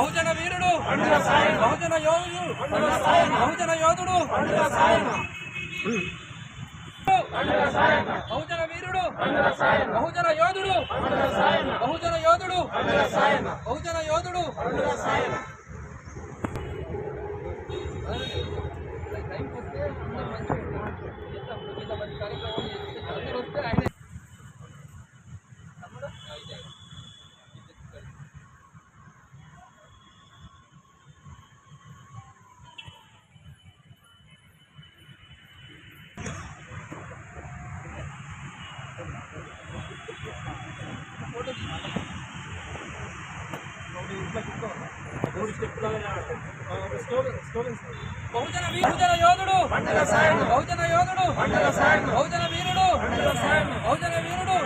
బహుజన వీరుడు బహుజన యోధుడు బహుజన యోధుడు. బహుజన వీరుడు బహుజన యోధుడు. బహుజన యోధుడు బహుజన యోధుడు. కార్యక్రమం బహుజన బహుజన యోధుడు బహుజన యోధుడు బహుజన వీరుడు బహుజన వీరుడు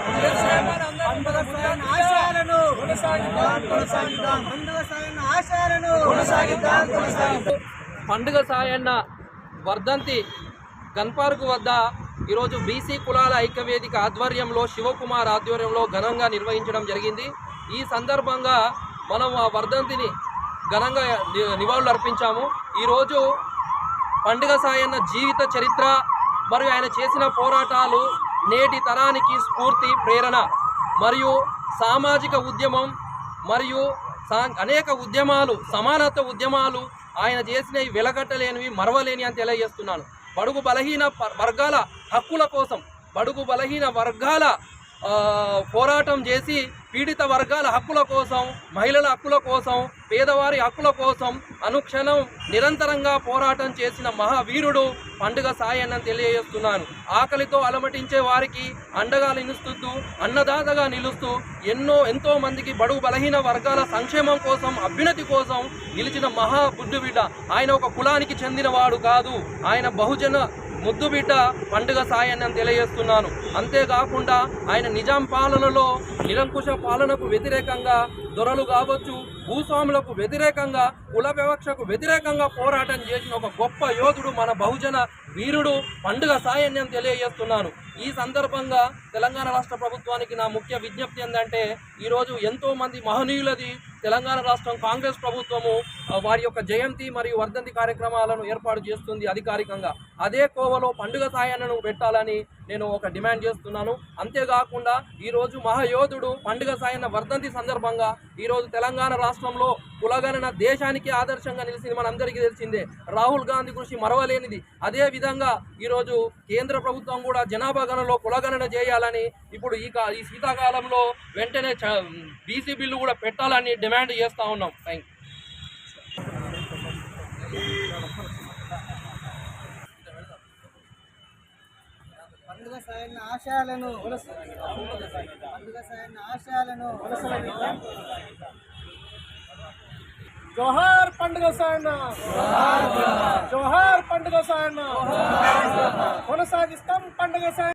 ఆశయాలను కొనసాగిద్దాం కొనసాగిద్దాం పండుగ సాయన్న వర్ధంతి గన్పార్క్ వద్ద ఈరోజు బీసీ కులాల ఐక్యవేదిక ఆధ్వర్యంలో శివకుమార్ ఆధ్వర్యంలో ఘనంగా నిర్వహించడం జరిగింది. ఈ సందర్భంగా మనం ఆ వర్ధంతిని ఘనంగా ని- నివాళులు అర్పించాము. ఈరోజు పండుగ సాయన్న జీవిత చరిత్ర మరియు ఆయన చేసిన పోరాటాలు నేటి తరానికి స్ఫూర్తి ప్రేరణ మరియు సామాజిక ఉద్యమం మరియు సా- అనేక ఉద్యమాలు సమానత్వ ఉద్యమాలు ఆయన చేసినవి వెలగట్టలేనివి మరవలేని అని తెలియజేస్తున్నాను. బడుగు బలహీన వర్గాల హక్కుల కోసం బడుగు బలహీన వర్గాల పోరాటం చేసి పీడిత వర్గాల హక్కుల కోసం మహిళల హక్కుల కోసం పేదవారి హక్కుల కోసం అనుక్షణం నిరంతరంగా పోరాటం చేసిన మహావీరుడు పండుగ సాయన్న తెలియజేస్తున్నాను. ఆకలితో అలమటించే వారికి అండగా నిలుస్తూ అన్నదాతగా నిలుస్తూ ఎన్నో ఎంతో మందికి బడుగు బలహీన వర్గాల సంక్షేమం కోసం అభ్యున్నతి కోసం నిలిచిన మహా బుద్ధు బిడ్డ ఆయన ఒక కులానికి చెందినవాడు కాదు. ఆయన బహుజన ముద్దు బిడ్డ పండుగ సాయని అని తెలియజేస్తున్నాను. అంతేకాకుండా ఆయన నిజాం పాలనలో నిరంకుశ పాలనకు వ్యతిరేకంగా దొరలు కావచ్చు భూస్వాములకు వ్యతిరేకంగా కుల వివక్షకు వ్యతిరేకంగా పోరాటం చేసిన ఒక గొప్ప యోధుడు మన బహుజన వీరుడు పండుగ సాయని తెలియజేస్తున్నాను. ఈ సందర్భంగా తెలంగాణ రాష్ట్ర ప్రభుత్వానికి నా ముఖ్య విజ్ఞప్తి ఏంటంటే ఈరోజు ఎంతోమంది మహనీయులది తెలంగాణ రాష్ట్రం కాంగ్రెస్ ప్రభుత్వము వారి యొక్క జయంతి మరియు వర్ధంతి కార్యక్రమాలను ఏర్పాటు చేస్తుంది అధికారికంగా. అదే కోవలో పండుగ సాయాన్ని పెట్టాలని నేను ఒక డిమాండ్ చేస్తున్నాను. అంతేకాకుండా ఈరోజు మహాయోధుడు పండుగ సాయన్న వర్ధంతి సందర్భంగా ఈరోజు తెలంగాణ రాష్ట్రంలో కులగణన దేశానికి ఆదర్శంగా నిలిచింది మనందరికీ తెలిసిందే. రాహుల్ గాంధీ కృషి మరవలేనిది. అదే విధంగా ఈరోజు కేంద్ర ప్రభుత్వం కూడా జనాభా గణనలో కులగణన చేయాలని ఇప్పుడు ఈ ఈ శీతాకాలంలో వెంటనే బీసీ బిల్లు కూడా పెట్టాలని డిమాండ్ చేస్తా ఉన్నాం. థ్యాంక్ పండుగ ఆశయాలను పండుగ ఆశయాలను జోహార్ పండుగ సాయన్న జోహార్ పండుగ. సాయన్న కొనసాగిస్తాం పండుగ సాయన్న